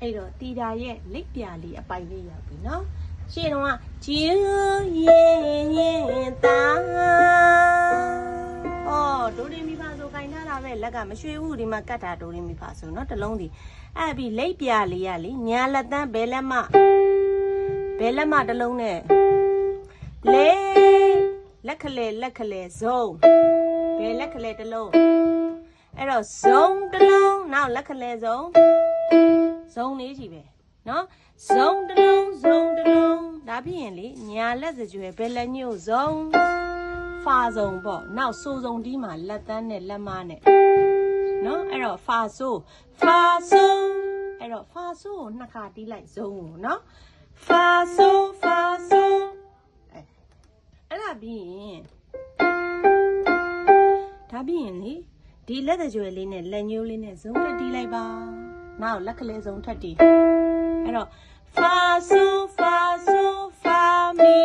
အဲ့တော့တီတာရဲ့လိပ်ပြာလေးအပိုင်လေးရောက်ပြီနော်ရှင်းတော့ကကျူရင်ရင်တာအော်ဒိုရီမီဖာဆိုခိုင်းထားတာပဲလက်ကမရွှေဘူးဒီမှာကတ်တာဒိုရီမီဖာဆိုနော်တစ်လုံးဒီအဲ့ပြီးလိပ်ပြာလေးရလေညာလက်တန်းဘဲလက်မဘဲလက်မတစ်လုံးနဲ့လေလက်ခလေလက်ခလေဇုံဘဲလက်ခလေတစ်လုံးအဲ့တော့ဇုံတစ်လုံးနောက်လက်ခလေဇုံ ဇုံလေးကြီးပဲနော်ဇုံတလုံးဇုံတလုံးဒါဖြစ်ရင်လေညာလက်စကြွယ်ဘယ်လက်ညှို့ဇုံဖာဇုံပေါ့နောက်ဆိုဇုံဒီမှာလက်သန်းနဲ့လက်မနဲ့နော်အဲ့တော့ဖာဆိုဖာဆိုအဲ့တော့ဖာဆိုကိုနှစ်ခါတီးလိုက်ဇုံကိုနော်ဖာဆိုဖာဆိုအဲ့ဒါပြီးရင်ဒါပြီးရင်လေဒီလက်တကြွယ်လေးနဲ့လက်ညှိုးလေးနဲ့ဇုံတက်တီးလိုက်ပါ နောက်လက်ကလေးဇုံထပ်တီး အဲ့တော့ fa so fa so fa mi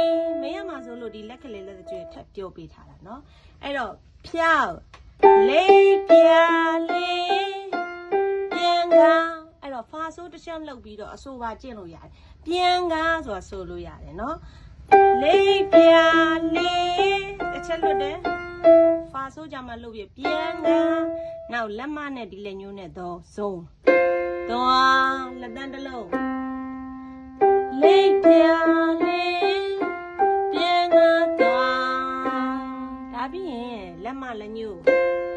မရမှာဆိုလို့ဒီလက်ကလေးလက်ကျွေးထပ်ပြောပေးထားတာเนาะအဲ့တော့ဖြောက်လေးပြလေးပြန်ကားအဲ့တော့ fa so တစ်ချက်လောက်ပြီးတော့အဆိုပါကျင့်လို့ရတယ်ပြန်ကားဆိုတာဆိုလို့ရတယ်เนาะလေးပြလေးတစ်ချက်လွတ်တယ် ဖာဆိုကြမှာလုပ်ပြပြန်ကနောက်လက်မနဲ့ဒီလက်ညိုးနဲ့တော့ဇုံ သွားလက်တန်းတစ်လုံးလိတ်ပြလေးပြန်ကသွားဒါပြီးရင်လက်မလက်ညိုး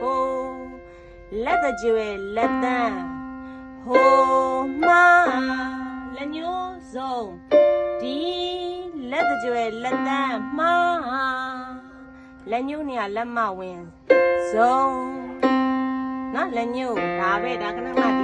ဟိုးလက်တကြွယ်လက်တန်းဟိုးမလက်ညိုးဇုံဒီလက်တကြွယ်လက်တန်းမှားလက်ညှိုးနေရလက်မဝင်ဇုံနော်လက်ညှိုးဒါပဲဒါကနမတီး